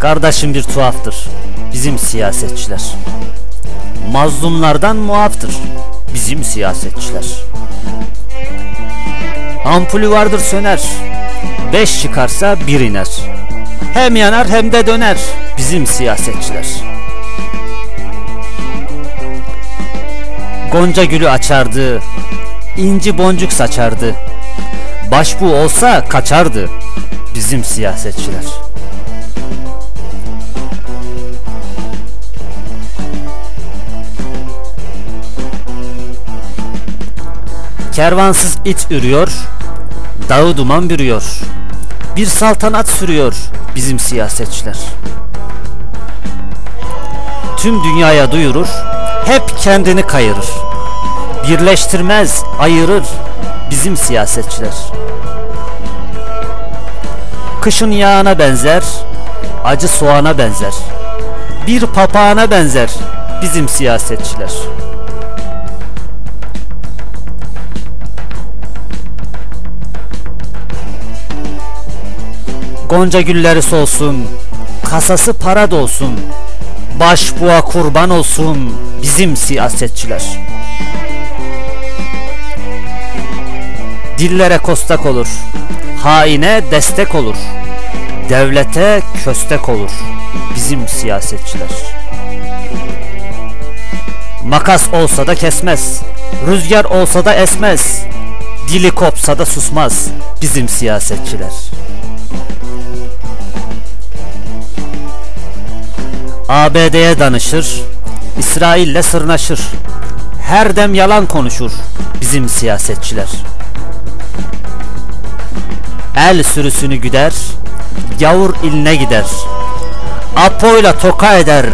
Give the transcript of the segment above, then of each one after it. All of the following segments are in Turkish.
Kardeşim bir tuhaftır bizim siyasetçiler. Mazlumlardan muaftır bizim siyasetçiler. Ampulü vardır söner. Beş çıkarsa bir iner. Hem yanar hem de döner bizim siyasetçiler. Gonca gülü açardı, inci boncuk saçardı. Başbu olsa kaçardı bizim siyasetçiler. Kervansız it ürüyor, dağı duman bürüyor. Bir saltanat sürüyor bizim siyasetçiler. Tüm dünyaya duyurur, hep kendini kayırır. Birleştirmez, ayırır bizim siyasetçiler. Kışın yağına benzer, acı soğana benzer. Bir papağana benzer bizim siyasetçiler. Gonca gülleri solsun, kasası para dolsun. Başbuğa kurban olsun bizim siyasetçiler. Dillere kostak olur, haine destek olur. Devlete köstek olur bizim siyasetçiler. Makas olsa da kesmez, rüzgar olsa da esmez. Dili kopsa da susmaz bizim siyasetçiler. ABD'ye danışır, İsrail'le sırnaşır. Her dem yalan konuşur bizim siyasetçiler. El sürüsünü güder, gavur iline gider. Apo'yla toka eder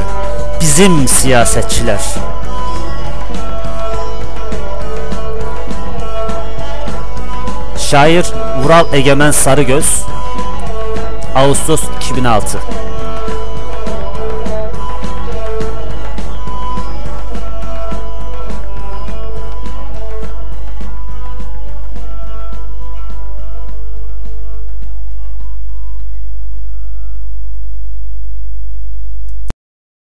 bizim siyasetçiler. Şair Vural Egemen Sarıgöz Ağustos 2006